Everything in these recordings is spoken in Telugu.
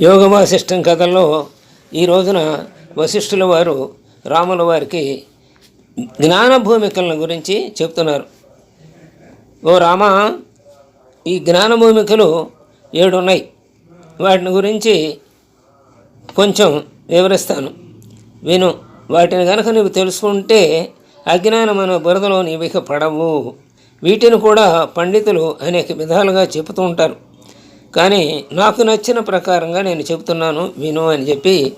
యోగ వాసిష్టం కథల్లో ఈ రోజున వశిష్ఠుల వారు రాముల వారికి జ్ఞాన భూమికలను గురించి చెప్తున్నారు. ఓ రామ ఈ జ్ఞాన భూమికలు ఏడు ఉన్నాయి వాటిని గురించి కొంచెం వివరిస్తాను. విను. వాటిని కనుక నువ్వు తెలుసుకుంటే అజ్ఞానం అనే బురదలో నీవిక పడవు. వీటిని కూడా పండితులు అనేక విధాలుగా చెబుతూ ఉంటారు. కానీ నాకు నచ్చిన ప్రకారంగా నేను చెబుతున్నాను విను అని చెప్పి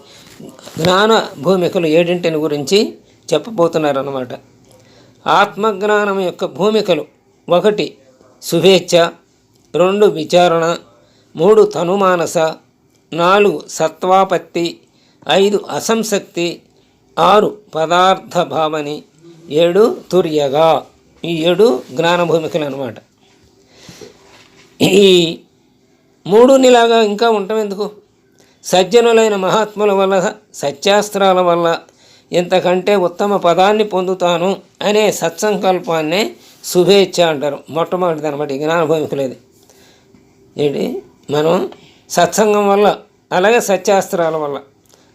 జ్ఞాన భూమికలు ఏడింటిని గురించి చెప్పబోతున్నారు అన్నమాట ఆత్మజ్ఞానం యొక్క భూమికలు ఒకటి శుభేచ్ఛ రెండు విచారణ మూడు తనుమానస నాలుగు సత్వాపత్తి ఐదు అసంశక్తి ఆరు పదార్థ భావని ఏడు తుర్యగా. ఈ ఏడు జ్ఞాన భూమికలు అనమాట ఈ మూడునిలాగా ఇంకా ఉండటం ఎందుకు సజ్జనులైన మహాత్ముల వల్ల సత్యాస్త్రాల వల్ల ఇంతకంటే ఉత్తమ పదాన్ని పొందుతాను అనే సత్సంకల్పాన్నే శుభేచ్ఛ అంటారు. మొట్టమొదటిది అనమాట ఈ ఏంటి? మనం సత్సంగం వల్ల అలాగే సత్యాస్త్రాల వల్ల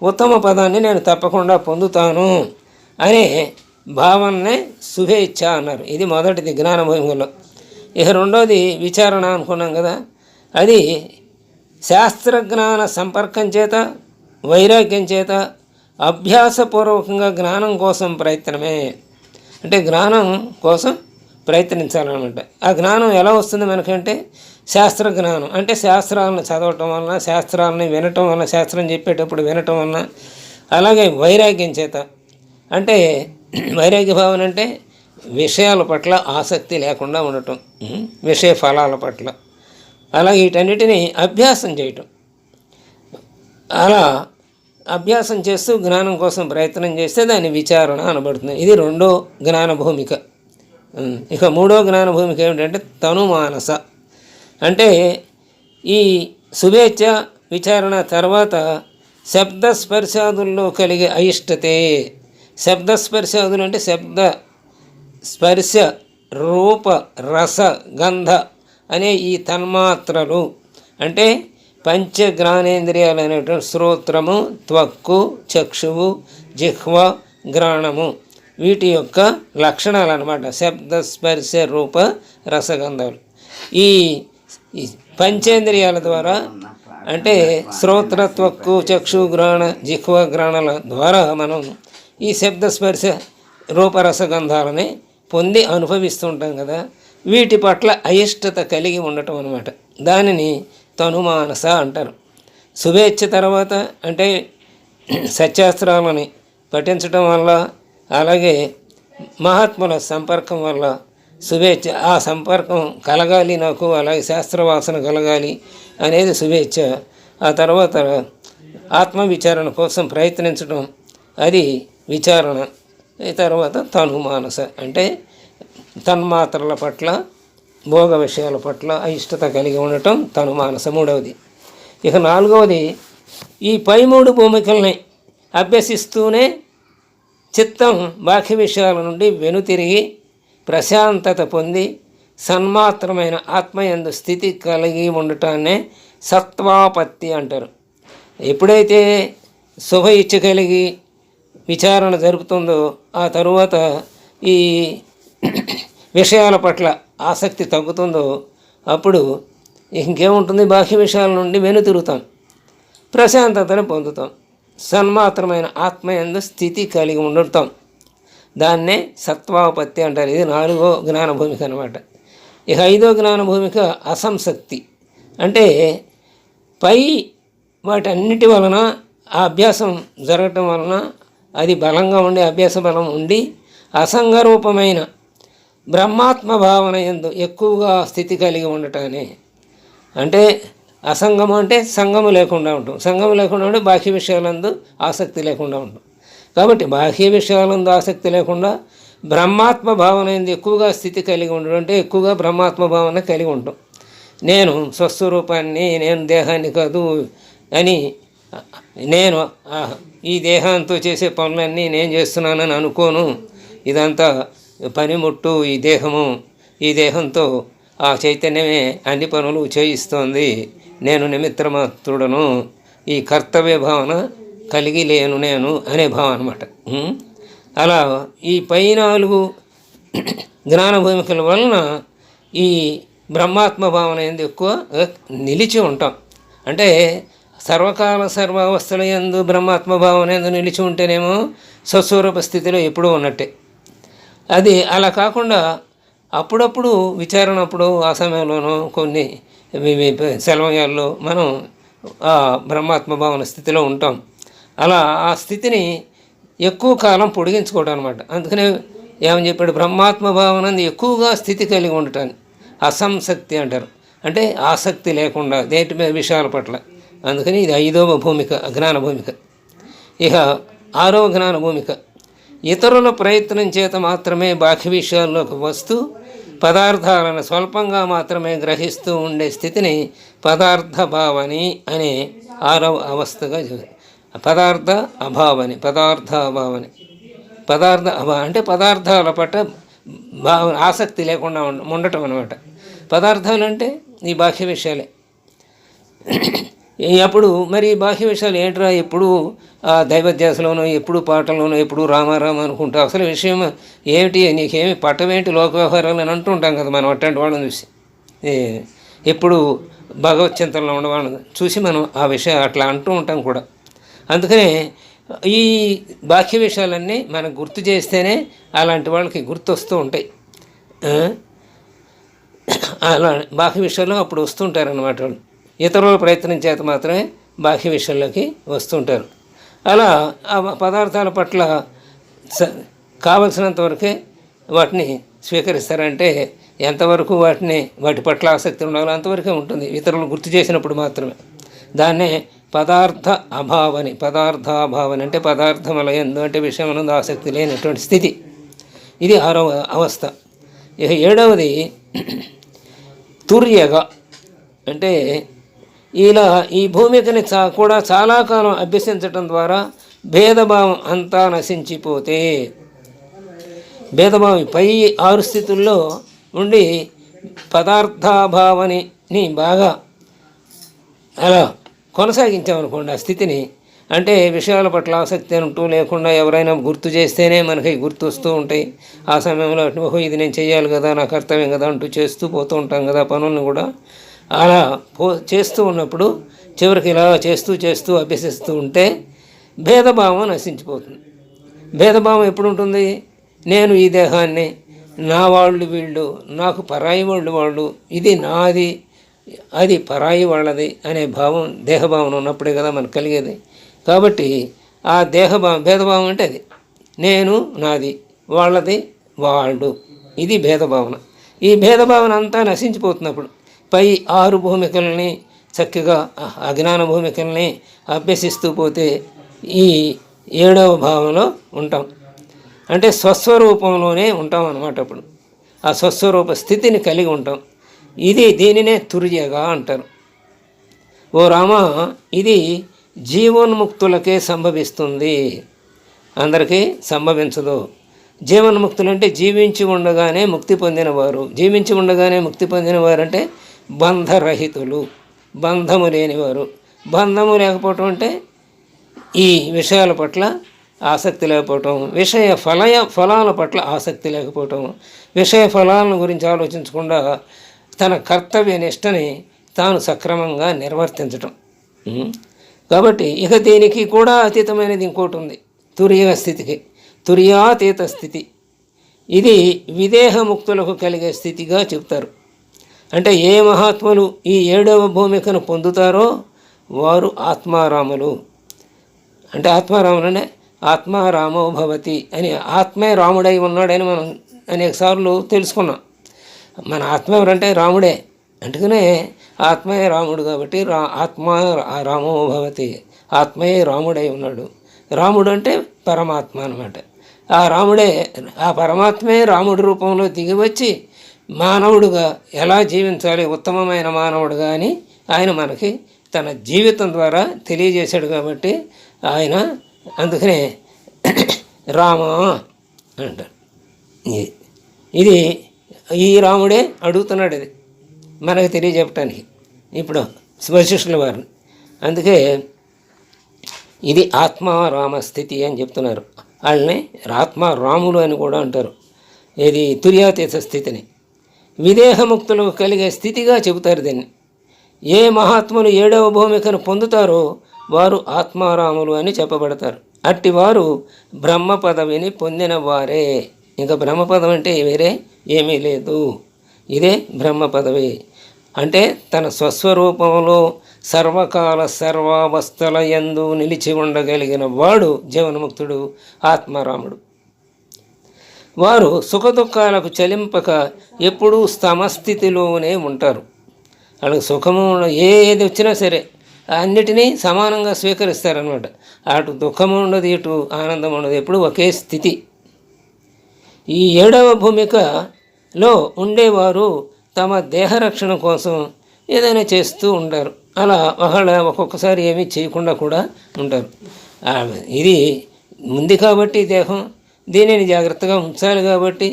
ఉత్తమ పదాన్ని నేను తప్పకుండా పొందుతాను అనే భావననే శుభేచ్ఛ అన్నారు. ఇది మొదటిది జ్ఞానభూమికలో ఇక రెండోది విచారణ అనుకున్నాం కదా. అది శాస్త్రజ్ఞాన సంపర్కం చేత వైరాగ్యం చేత అభ్యాసపూర్వకంగా జ్ఞానం కోసం ప్రయత్నమే. అంటే జ్ఞానం కోసం ప్రయత్నించాలన్నమాట. ఆ జ్ఞానం ఎలా వస్తుంది మనకంటే శాస్త్ర జ్ఞానం అంటే శాస్త్రాలను చదవటం వలన శాస్త్రాలని వినటం వలన శాస్త్రం చెప్పేటప్పుడు వినటం వలన అలాగే వైరాగ్యం చేత. అంటే వైరాగ్య భావన అంటే విషయాల పట్ల ఆసక్తి లేకుండా ఉండటం. విషయ ఫలాల పట్ల. అలా వీటన్నిటిని అభ్యాసం చేయటం. అలా అభ్యాసం చేస్తూ జ్ఞానం కోసం ప్రయత్నం చేస్తే దాని విచారణ అనబడుతుంది. ఇది రెండో జ్ఞాన భూమిక ఇక మూడో జ్ఞాన భూమిక ఏమిటంటే తనుమానస. అంటే ఈ శుభేచ్ఛ విచారణ తర్వాత శబ్దస్పర్శాదుల్లో కలిగే అయిష్టతే. శబ్దస్పర్శాదులు అంటే శబ్ద స్పర్శ రూప రస గంధ అనే ఈ తన్మాత్రలు అంటే పంచ జ్ఞానేంద్రియాలు అనేటువంటి శ్రోత్రము త్వక్కు చక్షువు జిహ్వ గ్రాణము వీటి యొక్క లక్షణాలు అనమాట శబ్ద స్పర్శ రూప రసగంధాలు. ఈ ఈ పంచేంద్రియాల ద్వారా అంటే శ్రోత్ర త్వక్కు చక్షు గ్రాణ జిహ్వ గ్రాణాల ద్వారా మనం ఈ శబ్ద స్పర్శ రూపరసగంధాలని పొంది అనుభవిస్తుంటాం కదా. వీటి పట్ల అయిష్టత కలిగి ఉండటం అనమాట దానిని తనుమానస అంటారు. శుభేచ్ఛ తర్వాత అంటే సత్యాస్త్రాలని పఠించడం వల్ల అలాగే మహాత్ముల సంపర్కం వల్ల శుభేచ్ఛ ఆ సంపర్కం కలగాలి నాకు అలాగే శాస్త్రవాసన కలగాలి అనేది శుభేచ్ఛ. ఆ తర్వాత ఆత్మవిచారణ కోసం ప్రయత్నించడం అది విచారణ. తర్వాత తను మానస అంటే తన్మాత్రల పట్ల భోగ విషయాల పట్ల అయిష్టత కలిగి ఉండటం తను మానస మూడవది. ఇక నాలుగవది ఈ పై మూడు భూమికల్ని అభ్యసిస్తూనే చిత్తం బాహ్య విషయాల నుండి వెనుతిరిగి ప్రశాంతత పొంది సన్మాత్రమైన ఆత్మయందు స్థితి కలిగి ఉండటాన్నే సత్వాపత్తి అంటారు. ఎప్పుడైతే శుభ ఇచ్చ కలిగి విచారణ జరుపుతుందో ఆ తరువాత ఈ విషయాల పట్ల ఆసక్తి తగ్గుతుందో అప్పుడు ఇంకేముంటుంది? బాహ్య విషయాల నుండి వెనుతిరుగుతాం ప్రశాంతతను పొందుతాం. సన్మాత్రమైన ఆత్మయందు స్థితి కలిగి ఉండటం దాన్నే సత్వాపత్తి అంటారు. ఇది నాలుగో జ్ఞాన భూమిక అనమాట ఇక ఐదో జ్ఞాన భూమిక అసంశక్తి. అంటే పై వాటన్నిటి వలన ఆ అభ్యాసం జరగటం వలన అది బలంగా ఉండే అభ్యాస బలం ఉండి అసంగరూపమైన బ్రహ్మాత్మ భావన ఎందు ఎక్కువగా స్థితి కలిగి ఉండటానే. అంటే అసంగము అంటే సంగము లేకుండా ఉంటాం. సంగము లేకుండా ఉంటే బాహ్య విషయాలందు ఆసక్తి లేకుండా ఉంటాం. కాబట్టి బాహ్య విషయాలందు ఆసక్తి లేకుండా బ్రహ్మాత్మ భావన ఎందు ఎక్కువగా స్థితి కలిగి ఉండడం అంటే ఎక్కువగా బ్రహ్మాత్మ భావన కలిగి ఉంటాం. నేను స్వస్వరూపాన్ని నేను దేహాన్ని కాదు అని నేను ఈ దేహంతో చేసే పనులన్నీ నేను చేస్తున్నానని అనుకోను. ఇదంతా పనిముట్టు ఈ దేహము ఈ దేహంతో ఆ చైతన్యమే అన్ని పనులు చేయిస్తోంది. నేను నిమిత్రమాత్రుడను ఈ కర్తవ్య భావన కలిగి లేను నేను అనే భావం అనమాట అలా ఈ పై నాలుగు జ్ఞాన భూమికల వలన ఈ బ్రహ్మాత్మ భావన ఎందు ఎక్కువ నిలిచి ఉంటాం. అంటే సర్వకాల సర్వావస్థల ఎందు బ్రహ్మాత్మ భావన ఎందు నిలిచి ఉంటేనేమో స్వస్వరూప స్థితిలో ఎప్పుడూ ఉన్నట్టే. అది అలా కాకుండా అప్పుడప్పుడు విచారణ అప్పుడు ఆ సమయంలోనూ కొన్ని సెలవయాల్లో మనం ఆ బ్రహ్మాత్మ భావన స్థితిలో ఉంటాం. అలా ఆ స్థితిని ఎక్కువ కాలం పొడిగించుకోవడం అనమాట అందుకనే ఏమని చెప్పాడు? బ్రహ్మాత్మ భావన ఎక్కువగా స్థితి కలిగి ఉండటాన్ని అసంశక్తి అంటారు. అంటే ఆసక్తి లేకుండా దేటి మీద విషయాల పట్ల. అందుకని ఇది ఐదవ భూమిక జ్ఞాన భూమిక. ఇక ఆరవ జ్ఞాన భూమిక. ఇతరుల ప్రయత్నం చేత మాత్రమే బాహ్య విషయాల్లోకి వస్తూ పదార్థాలను స్వల్పంగా మాత్రమే గ్రహిస్తూ ఉండే స్థితిని పదార్థ భావని అనే ఆరవ అవస్థగా పదార్థ అభావని పదార్థ అభావని పదార్థ అభా అంటే పదార్థాల పట్ల భావ ఆసక్తి లేకుండా ఉండటం అనమాట పదార్థాలు అంటే ఈ బాహ్య విషయాలే. అప్పుడు మరి బాహ్య విషయాలు ఏంట్రా? ఎప్పుడు ఆ దైవధ్యాసలోనో ఎప్పుడు పాటల్లోనో ఎప్పుడు రామారామ అనుకుంటా. అసలు విషయం ఏమిటి? నీకేమి పట్టమేంటి లోక వ్యవహారాలు అని అంటుంటాం కదా మనం అట్లాంటి వాళ్ళని చూసి. ఎప్పుడు భగవత్ చింతనలో ఉండవాళ్ళని చూసి మనం ఆ విషయం అట్లా అంటూ ఉంటాం కూడా. అందుకనే ఈ బాహ్య విషయాలన్నీ మనకు గుర్తు చేస్తేనే అలాంటి వాళ్ళకి గుర్తు వస్తూ ఉంటాయి అలా బాహ్య విషయాల్లో అప్పుడు వస్తుంటారన్నమాట వాళ్ళు. ఇతరుల ప్రయత్నం చేత మాత్రమే బాహ్య విషయంలోకి వస్తుంటారు. అలా ఆ పదార్థాల పట్ల కావలసినంత వరకే వాటిని స్వీకరిస్తారంటే ఎంతవరకు వాటిని వాటి పట్ల ఆసక్తి ఉండాలో అంతవరకే ఉంటుంది. ఇతరులు గుర్తు చేసినప్పుడు మాత్రమే. దాన్నే పదార్థ అభావని పదార్థాభావని అంటే పదార్థముల ఎందు అంటే విషయం ఆసక్తి లేనటువంటి స్థితి. ఇది ఆరవ అవస్థ. ఇక ఏడవది తుర్యగా అంటే ఇలా ఈ భూమికని చా కూడా చాలా కాలం అభ్యసించటం ద్వారా భేదభావం అంతా నశించిపోతే. భేదభావం పై ఆరు స్థితుల్లో ఉండి పదార్థాభావని బాగా అలా కొనసాగించామనుకోండి ఆ స్థితిని. అంటే విషయాల పట్ల ఆసక్తి అంటూ లేకుండా ఎవరైనా గుర్తు చేస్తేనే మనకి గుర్తు వస్తూ ఉంటాయి. ఆ సమయంలో ఓహో ఇది నేను చేయాలి కదా నా కర్తవ్యం కదా అంటూ చేస్తూ పోతూ ఉంటాం కదా పనులను కూడా. అలా పో చేస్తూ ఉన్నప్పుడు చివరికి ఇలా చేస్తూ చేస్తూ అభ్యసిస్తూ ఉంటే భేదభావం నశించిపోతుంది. భేదభావం ఎప్పుడు ఉంటుంది నేను ఈ దేహాన్ని నా వాళ్ళు వీళ్ళు నాకు పరాయి వాళ్ళు వాళ్ళు ఇది నాది అది పరాయి వాళ్ళది అనే భావం దేహభావన ఉన్నప్పుడే కదా మనకు కలిగేది. కాబట్టి ఆ దేహభావం భేదభావం అంటే అది. నేను నాది వాళ్ళది వాళ్ళు. ఇది భేదభావన. ఈ భేదభావన అంతా నశించిపోతున్నప్పుడు పై ఆరు భూమికల్ని చక్కగా అజ్ఞాన భూమికల్ని అభ్యసిస్తూ పోతే ఈ ఏడవ భావంలో ఉంటాం. అంటే స్వస్వరూపంలోనే ఉంటాం అన్నమాట అప్పుడు. ఆ స్వస్వరూప స్థితిని కలిగి ఉంటాం. ఇది దీనినే తుర్యగా అంటారు. ఓ రామ ఇది జీవన్ముక్తులకే సంభవిస్తుంది. అందరికీ సంభవించదు. జీవన్ముక్తులు అంటే జీవించి ఉండగానే ముక్తి పొందినవారు. జీవించి ఉండగానే ముక్తి పొందినవారంటే బంధరహితులు బంధము లేనివారు. బంధము లేకపోవటం అంటే ఈ విషయాల పట్ల ఆసక్తి లేకపోవటం విషయ ఫలయ ఫలాల పట్ల ఆసక్తి లేకపోవటం విషయ ఫలాలను గురించి ఆలోచించకుండా తన కర్తవ్య నిష్టని తాను సక్రమంగా నిర్వర్తించటం. కాబట్టి ఇక దీనికి కూడా అతీతమైనది ఇంకోటి ఉంది. తురియ స్థితికి తురియాతీత స్థితి. ఇది విదేహముక్తులకు కలిగే స్థితిగా చెప్తారు. అంటే ఏ మహాత్ములు ఈ ఏడవ భూమికను పొందుతారో వారు ఆత్మారాములు. అంటే ఆత్మారాములనే ఆత్మారామో భవతి అని ఆత్మే రాముడై ఉన్నాడని మనం అనేకసార్లు తెలుసుకున్నాం. మన ఆత్మ ఎవరంటే రాముడే. అందుకనే ఆత్మయే రాముడు కాబట్టి రా ఆత్మ రామో భవతి ఆత్మయే రాముడై ఉన్నాడు. రాముడు అంటే పరమాత్మ అనమాట ఆ రాముడే ఆ పరమాత్మే రాముడి రూపంలో దిగి వచ్చి మానవుడుగా ఎలా జీవించాలి ఉత్తమమైన మానవుడుగా అని ఆయన మనకి తన జీవితం ద్వారా తెలియజేశాడు కాబట్టి ఆయన అందుకనే రామ అంటారు ఇది ఈ రాముడే అడుగుతున్నాడు ఇది మనకు తెలియజెప్పటానికి. ఇప్పుడు వశిష్ఠుల వారిని. అందుకే ఇది ఆత్మారామ స్థితి అని చెప్తున్నారు. వాళ్ళని ఆత్మారాములు అని కూడా అంటారు. ఇది తుర్యాతీత స్థితిని. విదేహముక్తులకు కలిగే స్థితిగా చెబుతారు దీన్ని. ఏ మహాత్ములు ఏడవ భూమికను పొందుతారో వారు ఆత్మారాములు అని చెప్పబడతారు. అట్టి వారు బ్రహ్మ పదవిని పొందిన వారే. ఇంకా బ్రహ్మ పదం అంటే వేరే ఏమీ లేదు. ఇదే బ్రహ్మ పదవి అంటే తన స్వస్వరూపంలో సర్వకాల సర్వావస్థల ఎందు నిలిచి ఉండగలిగిన వాడు జీవన్ముక్తుడు ఆత్మారాముడు. వారు సుఖదుఖాలకు చలింపక ఎప్పుడూ సమస్థితిలోనే ఉంటారు. వాళ్ళకి సుఖము ఏది వచ్చినా సరే అన్నిటినీ సమానంగా స్వీకరిస్తారనమాట అటు దుఃఖము ఉండదు ఇటు ఆనందం ఉండదు. ఎప్పుడు ఒకే స్థితి. ఈ ఏడవ భూమికలో ఉండేవారు తమ దేహరక్షణ కోసం ఏదైనా చేస్తూ ఉంటారు. అలా ఒకళ్ళ ఒక్కొక్కసారి ఏమీ చేయకుండా కూడా ఉంటారు. ఇది ఉంది కాబట్టి దేహం. దీనిని జాగ్రత్తగా ఉంచాలి కాబట్టి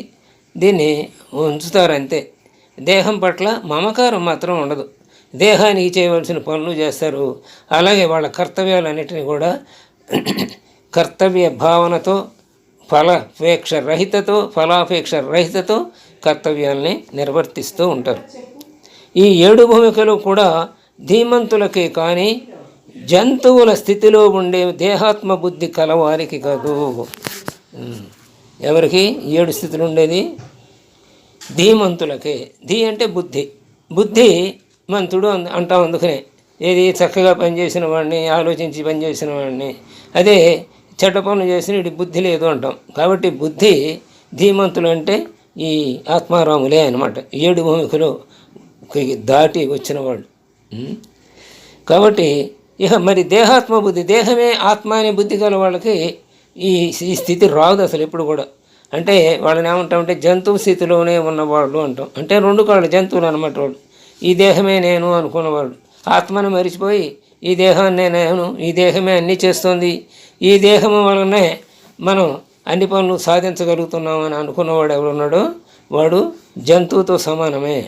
దీన్ని ఉంచుతారంతే దేహం పట్ల మమకారం మాత్రం ఉండదు. దేహానికి చేయవలసిన పనులు చేస్తారు. అలాగే వాళ్ళ కర్తవ్యాలన్నిటిని కూడా కర్తవ్య భావనతో ఫలాపేక్ష రహితతో ఫలాపేక్ష రహితతో కర్తవ్యాల్ని నిర్వర్తిస్తూ ఉంటారు. ఈ ఏడు భూమికలు కూడా ధీమంతులకే కానీ జంతువుల స్థితిలో ఉండే దేహాత్మ బుద్ధి కలవారికి కాదు. ఎవరికి? ఏడు స్థితులు ఉండేది? ధీమంతులకే. ధీ అంటే బుద్ధి. బుద్ధి మంతుడు అంద- అంటాం అందుకనే. ఏది చక్కగా పనిచేసిన వాడిని ఆలోచించి పనిచేసిన వాడిని. అదే చెడ్డ పనులు చేసిన ఇటు బుద్ధి లేదు అంటాం. కాబట్టి బుద్ధి ధీమంతులు అంటే ఈ ఆత్మారాములే అనమాట ఏడు భూమికలు దాటి వచ్చిన వాళ్ళు. కాబట్టి ఇక మరి దేహాత్మ బుద్ధి. దేహమే ఆత్మ అనే బుద్ధి గల వాళ్ళకి ఈ ఈ స్థితి రాదు అసలు ఎప్పుడు కూడా. అంటే వాళ్ళని ఏమంటామంటే జంతువు స్థితిలోనే ఉన్నవాళ్ళు అంటాం. అంటే రెండు కాళ్ళు జంతువులు అనమాట వాళ్ళు. ఈ దేహమే నేను అనుకున్నవాడు ఆత్మను మరిచిపోయి ఈ దేహాన్ని నేను ఈ దేహమే అన్నీ చేస్తుంది. ఈ దేహము వలనే మనం అన్ని పనులు సాధించగలుగుతున్నాం అని అనుకున్నవాడు ఎవరున్నాడో వాడు జంతువుతో సమానమే.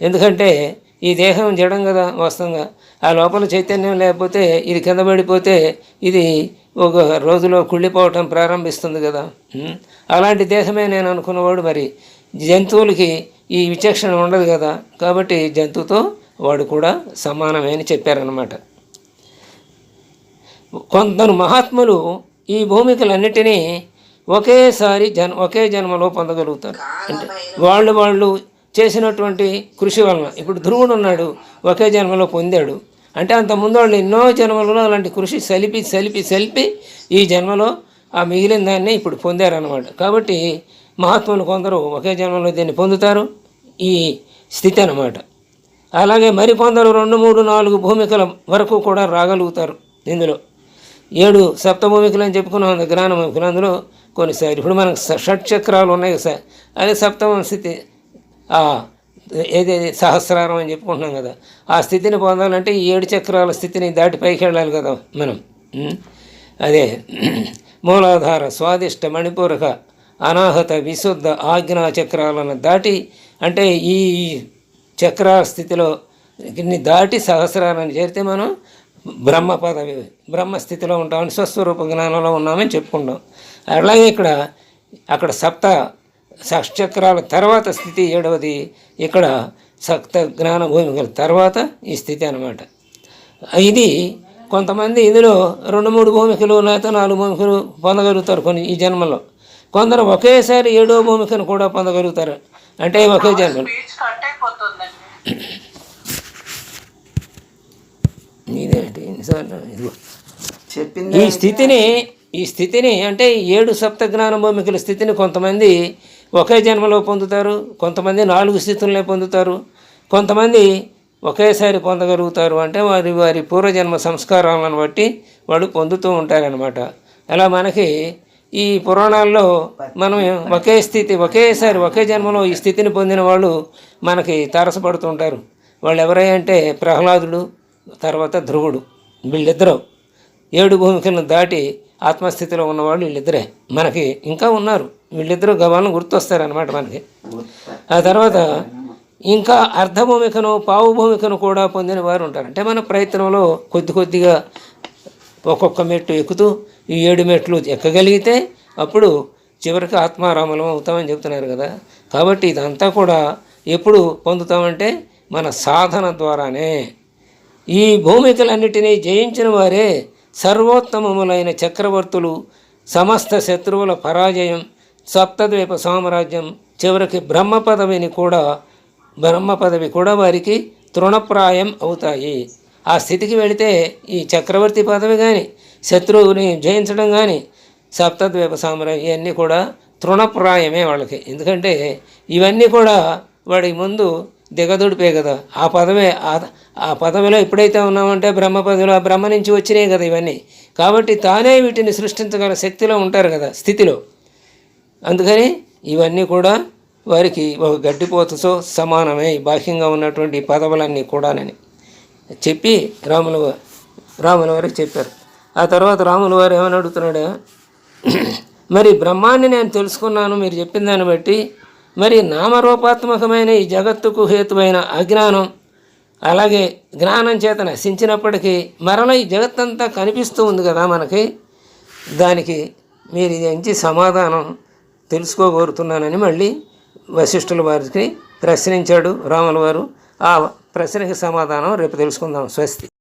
ఎందుకంటే ఈ దేహం జడం కదా వాస్తవంగా. ఆ లోపల చైతన్యం లేకపోతే ఇది కింద పడిపోతే ఇది ఒక రోజులో కుళ్ళిపోవటం ప్రారంభిస్తుంది కదా. అలాంటి దేహమే నేను అనుకున్నవాడు మరి. జంతువులకి ఈ విచక్షణ ఉండదు కదా. కాబట్టి జంతువుతో వాడు కూడా సమానమే అని చెప్పారనమాట కొందరు మహాత్ములు ఈ భూమికలన్నిటినీ ఒకేసారి జన్ ఒకే జన్మలో పొందగలుగుతారు. అంటే వాళ్ళు వాళ్ళు చేసినటువంటి కృషి వలన. ఇప్పుడు ధ్రువుడు ఉన్నాడు ఒకే జన్మలో పొందాడు. అంటే అంత ముందు వాళ్ళు ఎన్నో జన్మలలో అలాంటి కృషి సలిపి సలిపి సలిపి ఈ జన్మలో ఆ మిగిలిన దాన్ని ఇప్పుడు పొందారనమాట కాబట్టి మహాత్ములు కొందరు ఒకే జన్మలో దీన్ని పొందుతారు. ఈ స్థితి అన్నమాట. అలాగే మరికొందరు రెండు మూడు నాలుగు భూమికల వరకు కూడా రాగలుగుతారు ఇందులో. ఏడు సప్తభూమికలు అని చెప్పుకున్నాం కదా, జ్ఞాన భూమికలు అందులో కొన్నిసారి ఇప్పుడు మనకు షట్ చక్రాలు ఉన్నాయి సార్. అదే సప్తమ స్థితి. ఏది ఏదేది సహస్రారం అని చెప్పుకుంటున్నాం కదా ఆ స్థితిని పొందాలంటే ఈ ఏడు చక్రాల స్థితిని దాటి పైకి వెళ్ళాలి కదా మనం. అదే మూలాధార స్వాదిష్ట మణిపూరక అనాహత విశుద్ధ ఆజ్ఞా చక్రాలను దాటి అంటే ఈ చక్రాల స్థితిలో దాటి సహస్రాలను చేరితే మనం బ్రహ్మ పదవి బ్రహ్మ స్థితిలో ఉంటామని స్వస్వరూప జ్ఞానంలో ఉన్నామని చెప్పుకుంటాం. అలాగే ఇక్కడ అక్కడ సప్త షట్చక్రాల తర్వాత స్థితి ఏడవది? ఇక్కడ సప్త జ్ఞాన భూమికల తర్వాత ఈ స్థితి అన్నమాట. ఇది కొంతమంది ఇందులో రెండు మూడు భూమికలు లేకపోతే నాలుగు భూమికలు పొందగలుగుతారు కొన్ని ఈ జన్మలో. కొందరు ఒకేసారి ఏడో భూమికను కూడా పొందగలుగుతారు. అంటే ఒకే జన్మలో ఇదేంటి? ఇదిగో. చెప్పింది ఈ స్థితిని ఈ స్థితిని అంటే ఏడు సప్త జ్ఞాన భూమికల స్థితిని కొంతమంది ఒకే జన్మలో పొందుతారు కొంతమంది నాలుగు స్థితులనే పొందుతారు కొంతమంది ఒకేసారి పొందగలుగుతారు అంటే వారి వారి పూర్వజన్మ సంస్కారాలను బట్టి వాళ్ళు పొందుతూ ఉంటారనమాట అలా మనకి ఈ పురాణాల్లో మనం ఒకే స్థితి ఒకేసారి ఒకే జన్మలో ఈ స్థితిని పొందిన వాళ్ళు మనకి తారసపడుతుంటారు. వాళ్ళు ఎవరై అంటే ప్రహ్లాదుడు తర్వాత ధ్రువుడు వీళ్ళిద్దరూ. ఏడు భూమికలను దాటి ఆత్మస్థితిలో ఉన్నవాళ్ళు వీళ్ళిద్దరే. మనకి ఇంకా ఉన్నారు. వీళ్ళిద్దరూ గవాలను గుర్తొస్తారనమాట మనకి. ఆ తర్వాత ఇంకా అర్ధభూమికను పావుభూమికను పావు భూమికను కూడా పొందిన వారు ఉంటారు. అంటే మన ప్రయత్నంలో కొద్ది కొద్దిగా ఒక్కొక్క మెట్టు ఎక్కుతూ ఈ ఏడు మెట్లు ఎక్కగలిగితే అప్పుడు చివరికి ఆత్మారాములం అవుతామని చెప్తున్నారు కదా. కాబట్టి ఇదంతా కూడా ఎప్పుడు పొందుతామంటే మన సాధన ద్వారానే. ఈ భూమికలన్నిటినీ జయించిన వారే సర్వోత్తమములైన చక్రవర్తులు సమస్త శత్రువుల పరాజయం సప్తద్వీప సామ్రాజ్యం చివరికి బ్రహ్మ పదవిని కూడా బ్రహ్మ పదవి కూడా వారికి తృణప్రాయం అవుతాయి. ఆ స్థితికి వెళితే ఈ చక్రవర్తి పదవి కానీ శత్రువుని జయించడం కానీ సప్తద్వీప సామ్రాజ్యం ఇవన్నీ కూడా తృణప్రాయమే వాళ్ళకి. ఎందుకంటే ఇవన్నీ కూడా వాడికి ముందు దిగదుడిపే కదా. ఆ పదవే ఆ- ఆ పదవిలో ఎప్పుడైతే ఉన్నామంటే బ్రహ్మ పదవిలో ఆ బ్రహ్మ నుంచి వచ్చినాయి కదా ఇవన్నీ. కాబట్టి తానే వీటిని సృష్టించగల శక్తిలో ఉంటారు కదా స్థితిలో. అందుకని ఇవన్నీ కూడా వారికి ఒక గడ్డిపోతతో సమానమే బాహ్యంగా ఉన్నటువంటి పదవులన్నీ కూడానని. చెప్పి రాముల వారు రాముల వారికి చెప్పారు. ఆ తర్వాత రాముల వారు ఏమని అడుగుతున్నాడు? మరి బ్రహ్మాన్ని నేను తెలుసుకున్నాను మీరు చెప్పిన దాన్ని బట్టి మరి నామరూపాత్మకమైన ఈ జగత్తుకు హేతువైన అజ్ఞానం అలాగే జ్ఞానం చేత నశించినప్పటికీ మరలా ఈ జగత్తంతా కనిపిస్తూ ఉంది కదా మనకి. దానికి మీరు ఇది మంచి సమాధానం తెలుసుకోగోరుతున్నానని మళ్ళీ వశిష్ఠుల వారికి ప్రశ్నించాడు రాముల వారు ఆ ప్రశ్నకి సమాధానం రేపు తెలుసుకుందాం. స్వస్తి.